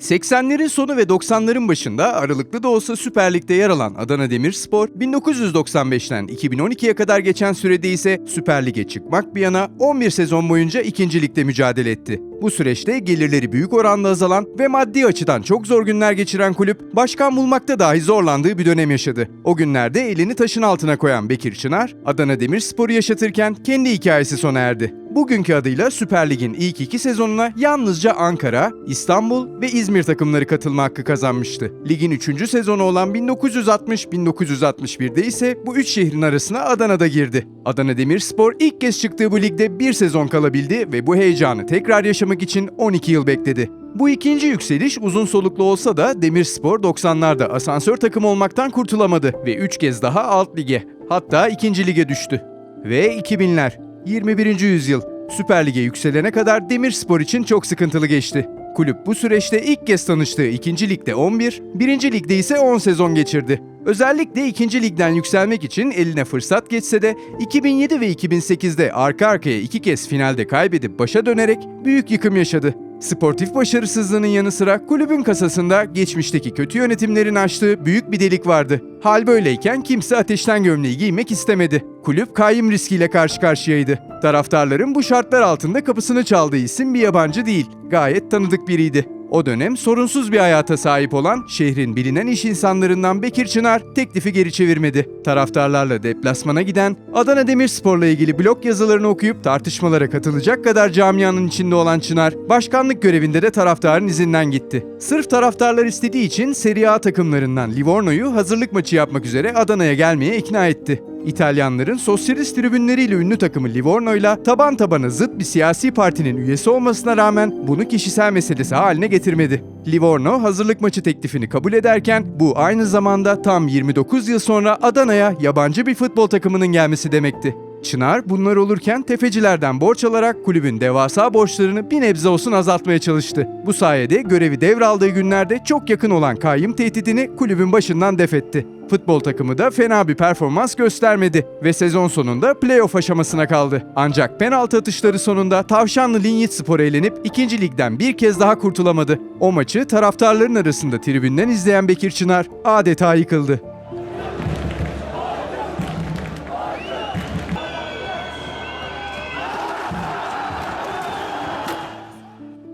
80'lerin sonu ve 90'ların başında aralıklı da olsa Süper Lig'de yer alan Adana Demirspor, 1995'ten 2012'ye kadar geçen sürede ise Süper Lig'e çıkmak bir yana 11 sezon boyunca 2. Lig'de mücadele etti. Bu süreçte gelirleri büyük oranda azalan ve maddi açıdan çok zor günler geçiren kulüp, başkan bulmakta dahi zorlandığı bir dönem yaşadı. O günlerde elini taşın altına koyan Bekir Çınar, Adana Demirspor'u yaşatırken kendi hikayesi sona erdi. Bugünkü adıyla Süper Lig'in ilk iki sezonuna yalnızca Ankara, İstanbul ve İzmir takımları katılma hakkı kazanmıştı. Ligin 3. sezonu olan 1960-1961'de ise bu üç şehrin arasına Adana'da girdi. Adana Demirspor ilk kez çıktığı bu ligde bir sezon kalabildi ve bu heyecanı tekrar yaşamak için 12 yıl bekledi. Bu ikinci yükseliş uzun soluklu olsa da Demirspor 90'larda asansör takımı olmaktan kurtulamadı ve 3 kez daha alt lige hatta 2. lige düştü. Ve 2000'ler 21. yüzyıl Süper Lig'e yükselene kadar Demirspor için çok sıkıntılı geçti. Kulüp bu süreçte ilk kez tanıştığı 2. Lig'de 11, 1. Lig'de ise 10 sezon geçirdi. Özellikle 2. Lig'den yükselmek için eline fırsat geçse de 2007 ve 2008'de arka arkaya iki kez finalde kaybedip başa dönerek büyük yıkım yaşadı. Sportif başarısızlığının yanı sıra kulübün kasasında geçmişteki kötü yönetimlerin açtığı büyük bir delik vardı. Hal böyleyken kimse ateşten gömleği giymek istemedi. Kulüp kayyum riskiyle karşı karşıyaydı. Taraftarların bu şartlar altında kapısını çaldığı isim bir yabancı değil, gayet tanıdık biriydi. O dönem sorunsuz bir hayata sahip olan şehrin bilinen iş insanlarından Bekir Çınar teklifi geri çevirmedi. Taraftarlarla deplasmana giden Adana Demirspor'la ilgili blog yazılarını okuyup tartışmalara katılacak kadar camianın içinde olan Çınar, başkanlık görevinde de taraftarın izinden gitti. Sırf taraftarlar istediği için Serie A takımlarından Livorno'yu hazırlık maçı yapmak üzere Adana'ya gelmeye ikna etti. İtalyanların sosyalist tribünleriyle ünlü takımı Livorno'yla taban tabana zıt bir siyasi partinin üyesi olmasına rağmen bunu kişisel meselesi haline getirmedi. Livorno hazırlık maçı teklifini kabul ederken bu aynı zamanda tam 29 yıl sonra Adana'ya yabancı bir futbol takımının gelmesi demekti. Çınar bunlar olurken tefecilerden borç alarak kulübün devasa borçlarını bir nebze olsun azaltmaya çalıştı. Bu sayede görevi devraldığı günlerde çok yakın olan kayyum tehdidini kulübün başından def etti. Futbol takımı da fena bir performans göstermedi ve sezon sonunda playoff aşamasına kaldı. Ancak penaltı atışları sonunda Tavşanlı Linyit Spor elenip 2. ligden bir kez daha kurtulamadı. O maçı taraftarların arasında tribünden izleyen Bekir Çınar adeta yıkıldı.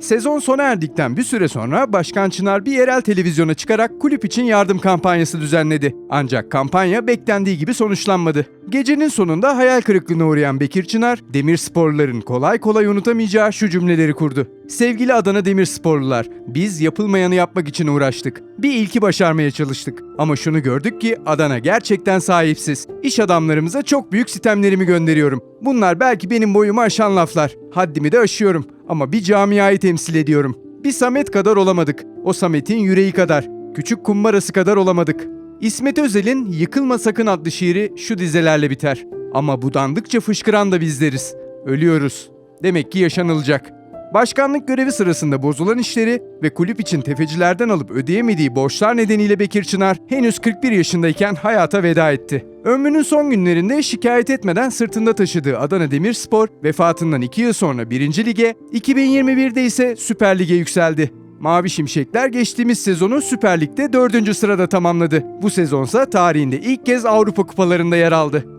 Sezon sona erdikten bir süre sonra Başkan Çınar bir yerel televizyona çıkarak kulüp için yardım kampanyası düzenledi. Ancak kampanya beklendiği gibi sonuçlanmadı. Gecenin sonunda hayal kırıklığına uğrayan Bekir Çınar, Demirsporluların kolay kolay unutamayacağı şu cümleleri kurdu. Sevgili Adana Demirsporlular, biz yapılmayanı yapmak için uğraştık. Bir ilki başarmaya çalıştık. Ama şunu gördük ki Adana gerçekten sahipsiz. İş adamlarımıza çok büyük sitemlerimi gönderiyorum. Bunlar belki benim boyumu aşan laflar. Haddimi de aşıyorum. Ama bir camiayı temsil ediyorum. Bir Samet kadar olamadık. O Samet'in yüreği kadar. Küçük kumbarası kadar olamadık. İsmet Özel'in Yıkılma Sakın adlı şiiri şu dizelerle biter. Ama budandıkça fışkıran da bizleriz. Ölüyoruz. Demek ki yaşanılacak. Başkanlık görevi sırasında bozulan işleri ve kulüp için tefecilerden alıp ödeyemediği borçlar nedeniyle Bekir Çınar henüz 41 yaşındayken hayata veda etti. Ömrünün son günlerinde şikayet etmeden sırtında taşıdığı Adana Demirspor vefatından 2 yıl sonra 1. Lige, 2021'de ise Süper Lig'e yükseldi. Mavi Şimşekler geçtiğimiz sezonu Süper Lig'de 4. sırada tamamladı. Bu sezonsa tarihinde ilk kez Avrupa kupalarında yer aldı.